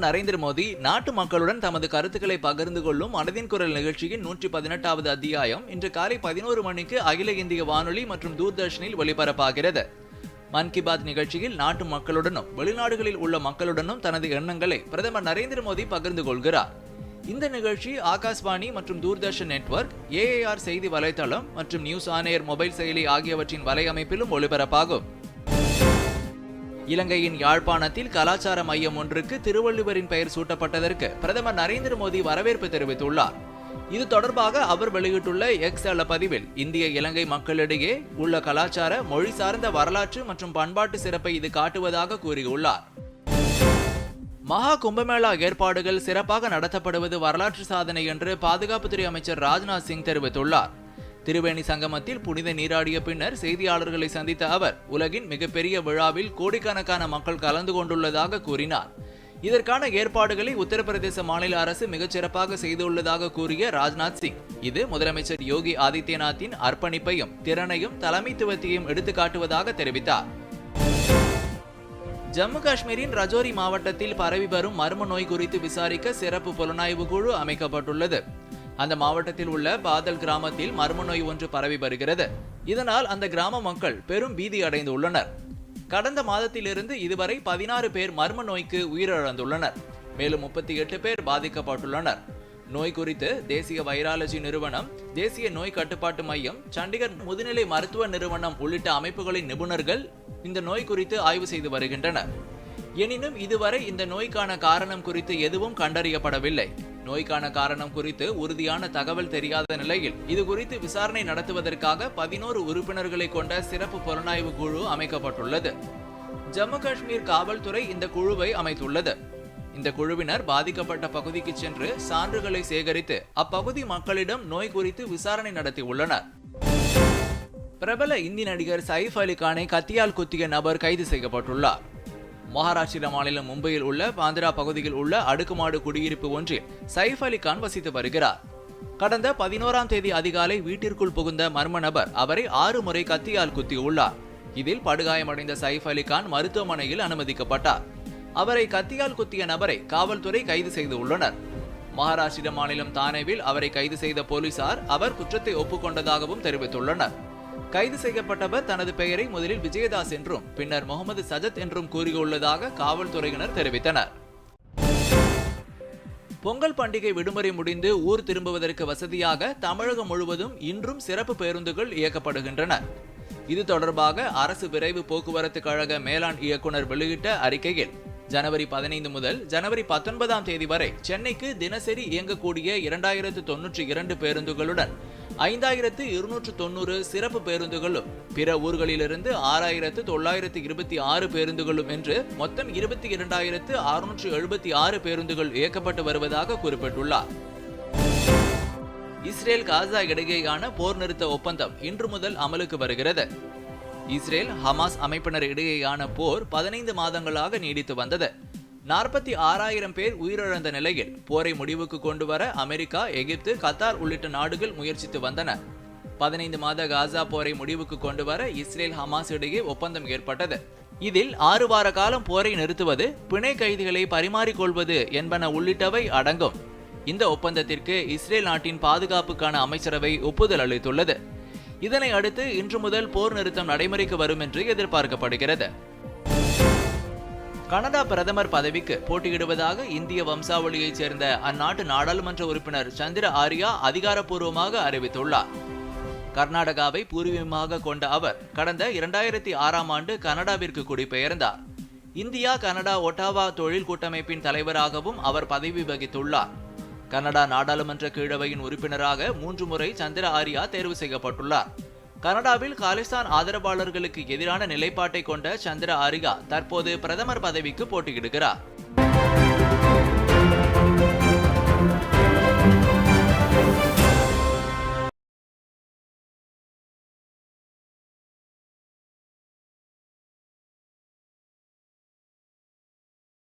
பிரதமர் நரேந்திர மோடி நாட்டு மக்களுடன் தமது கருத்துக்களை பகிர்ந்து கொள்ளும் மனதின் குரல் நிகழ்ச்சியின் நூற்றி பதினெட்டாவது அத்தியாயம் இன்று காலை பதினோரு மணிக்கு அகில இந்திய வானொலி மற்றும் தூர்தர்ஷனில் ஒலிபரப்பாகிறது. மன் கி பாத் நிகழ்ச்சியில் நாட்டு மக்களுடனும் வெளிநாடுகளில் உள்ள மக்களுடனும் தனது எண்ணங்களை பிரதமர் நரேந்திர மோடி பகிர்ந்து கொள்கிறார். இந்த நிகழ்ச்சி ஆகாஷ்வாணி மற்றும் தூர்தர்ஷன் நெட்வொர்க் ஏஏஆர் செய்தி வலைத்தளம் மற்றும் நியூஸ் ஆன் மொபைல் செயலி ஆகியவற்றின் வலையமைப்பிலும் ஒளிபரப்பாகும் இலங்கையின் யாழ்ப்பாணத்தில் கலாச்சார மையம் ஒன்றுக்கு திருவள்ளுவரின் பெயர் சூட்டப்பட்டதற்கு பிரதமர் நரேந்திர மோடி வரவேற்பு தெரிவித்துள்ளார். இது தொடர்பாக அவர் வெளியிட்டுள்ள எக்ஸ் தள பதிவில் இந்திய இலங்கை மக்களிடையே உள்ள கலாச்சார மொழி சார்ந்த வரலாற்று மற்றும் பண்பாட்டு சிறப்பை இது காட்டுவதாக கூறியுள்ளார். மகா கும்பமேளா ஏற்பாடுகள் சிறப்பாக நடத்தப்படுவது வரலாற்று சாதனை என்று பாதுகாப்புத்துறை அமைச்சர் ராஜ்நாத் சிங் தெரிவித்துள்ளார். திருவேணி சங்கமத்தில் புனித நீராடிய பின்னர் செய்தியாளர்களை சந்தித்த அவர் உலகின் மிகப்பெரிய விழாவில் கோடிக்கணக்கான மக்கள் கலந்து கொண்டுள்ளதாக கூறினார். இதற்கான ஏற்பாடுகளை உத்தரப்பிரதேச மாநில அரசு மிகச்சிறப்பாக செய்துள்ளதாக கூறிய ராஜ்நாத் சிங் இது முதலமைச்சர் யோகி ஆதித்யநாத்தின் அர்ப்பணிப்பையும் திறனையும் தலைமைத்துவத்தையும் எடுத்துக்காட்டுவதாக தெரிவித்தார். ஜம்மு காஷ்மீரின் ரஜோரி மாவட்டத்தில் பரவி வரும் மர்ம நோய் குறித்து விசாரிக்க சிறப்பு புலனாய்வு குழு அமைக்கப்பட்டுள்ளது. அந்த மாவட்டத்தில் உள்ள பாதல் கிராமத்தில் மர்ம நோய் ஒன்று பரவி வருகிறது. இதனால் அந்த கிராம மக்கள் பெரும் பீதி அடைந்துள்ளனர் கடந்த மாதத்திலிருந்து இதுவரை பதினாறு பேர் மர்ம நோய்க்கு உயிரிழந்துள்ளனர். மேலும் முப்பத்தி எட்டு பேர் பாதிக்கப்பட்டுள்ளனர். நோய் குறித்து தேசிய வைராலஜி நிறுவனம் தேசிய நோய் கட்டுப்பாட்டு மையம் சண்டிகர் முதுநிலை மருத்துவ நிறுவனம் உள்ளிட்ட அமைப்புகளின் நிபுணர்கள் இந்த நோய் குறித்து ஆய்வு செய்து வருகின்றனர். எனினும் இதுவரை இந்த நோய்க்கான காரணம் குறித்து எதுவும் கண்டறியப்படவில்லை. நோய்க்கான காரணம் குறித்து உறுதியான தகவல் தெரியாத நிலையில் இது குறித்து விசாரணை நடத்துவதற்காக பதினோரு உறுப்பினர்களை கொண்ட சிறப்பு புலனாய்வு குழு அமைக்கப்பட்டுள்ளது. ஜம்மு காஷ்மீர் காவல்துறை இந்த குழுவை அமைத்துள்ளது. இந்த குழுவினர் பாதிக்கப்பட்ட பகுதிக்கு சென்று சான்றுகளை சேகரித்து அப்பகுதி மக்களிடம் நோய் குறித்து விசாரணை நடத்தி உள்ளனர். பிரபல இந்தி நடிகர் சைஃப் அலி கானை கத்தியால் குத்திய நபர் கைது செய்யப்பட்டுள்ளார். மகாராஷ்டிரா மாநிலம் மும்பையில் உள்ள பாந்திரா பகுதியில் உள்ள அடுக்குமாடு குடியிருப்பு ஒன்றில் சைஃப் அலி கான் வசித்து வருகிறார். கடந்த பதினோராம் தேதி அதிகாலை வீட்டிற்குள் புகுந்த மர்ம நபர் அவரை ஆறு முறை கத்தியால் குத்தியுள்ளார் இதில் படுகாயமடைந்த சைஃப் அலி கான் மருத்துவமனையில் அனுமதிக்கப்பட்டார். அவரை கத்தியால் குத்திய நபரை காவல்துறை கைது செய்து உள்ளனர். மகாராஷ்டிர மாநிலம் தானேவில் அவரை கைது செய்த போலீசார் அவர் குற்றத்தை ஒப்புக்கொண்டதாகவும் தெரிவித்துள்ளனர். கைது செய்யப்பட்டவர் தனது பெயரை முதலில் விஜயதாஸ் என்றும் பின்னர் முகமது சஜத் என்றும் கூறியுள்ளதாக காவல்துறையினர் தெரிவித்தனர். பொங்கல் பண்டிகை விடுமுறை முடிந்து ஊர் திரும்புவதற்கு வசதியாக தமிழகம் முழுவதும் இன்றும் சிறப்பு பேருந்துகள் இயக்கப்படுகின்றன. இது தொடர்பாக அரசு விரைவு போக்குவரத்து கழக மேலாண் இயக்குனர் வெளியிட்ட அறிக்கையில் ஜனவரி பதினைந்து முதல் ஜனவரி பத்தொன்பதாம் தேதி வரை சென்னைக்கு தினசரி இயங்கக்கூடிய இரண்டாயிரத்து தொன்னூற்றி இரண்டு பேருந்துகளுடன் ஐந்தாயிரத்து இருநூற்று தொண்ணூறு சிறப்பு பேருந்துகளும் பிற ஊர்களிலிருந்து ஆறாயிரத்து தொள்ளாயிரத்து இருபத்தி ஆறு பேருந்துகளும் என்று மொத்தம் இருபத்தி இரண்டாயிரத்து அறுநூற்று எழுபத்தி ஆறு பேருந்துகள் இயக்கப்பட்டு வருவதாக குறிப்பிட்டுள்ளார். இஸ்ரேல் காசா இடையேயான போர் நிறுத்த ஒப்பந்தம் இன்று முதல் அமலுக்கு வருகிறது. இஸ்ரேல் ஹமாஸ் அமைப்பினர் இடையேயான போர் பதினைந்து மாதங்களாக நீடித்து வந்தது. நாற்பத்தி ஆறாயிரம் பேர் உயிரிழந்த நிலையில் போரை முடிவுக்கு கொண்டு வர அமெரிக்கா எகிப்து கத்தார் உள்ளிட்ட நாடுகள் முயற்சித்து வந்தன. பதினைந்து மாத காசா போரை முடிவுக்கு கொண்டு வர இஸ்ரேல் ஹமாஸ் இடையே ஒப்பந்தம் ஏற்பட்டது. இதில் ஆறு வார காலம் போரை நிறுத்துவது பிணை கைதிகளை பரிமாறிக்கொள்வது என்பன உள்ளிட்டவை அடங்கும். இந்த ஒப்பந்தத்திற்கு இஸ்ரேல் நாட்டின் பாதுகாப்புக்கான அமைச்சரவை ஒப்புதல் அளித்துள்ளது. இதனை அடுத்து இன்று முதல் போர் நிறுத்தம் நடைமுறைக்கு வரும் என்று எதிர்பார்க்கப்படுகிறது. கனடா பிரதமர் பதவிக்கு போட்டியிடுவதாக இந்திய வம்சாவளியைச் சேர்ந்த அந்நாட்டு நாடாளுமன்ற உறுப்பினர் சந்திர ஆரியா அதிகாரப்பூர்வமாக அறிவித்துள்ளார். கர்நாடகாவை பூர்வீகமாக கொண்ட அவர் கடந்த இரண்டாயிரத்தி ஆறாம் ஆண்டு கனடாவிற்கு குடிபெயர்ந்தார். இந்தியா கனடா ஒட்டாவா தொழில் கூட்டமைப்பின் தலைவராகவும் அவர் பதவி வகித்துள்ளார். கனடா நாடாளுமன்ற கீழவையின் உறுப்பினராக மூன்று முறை சந்திர ஆரியா தேர்வு செய்யப்பட்டுள்ளார். கனடாவில் காலிஸ்தான் ஆதரவாளர்களுக்கு எதிரான நிலைப்பாட்டை கொண்ட சந்திர ஆரிகா தற்போது பிரதமர் பதவிக்கு போட்டியிடுகிறார்.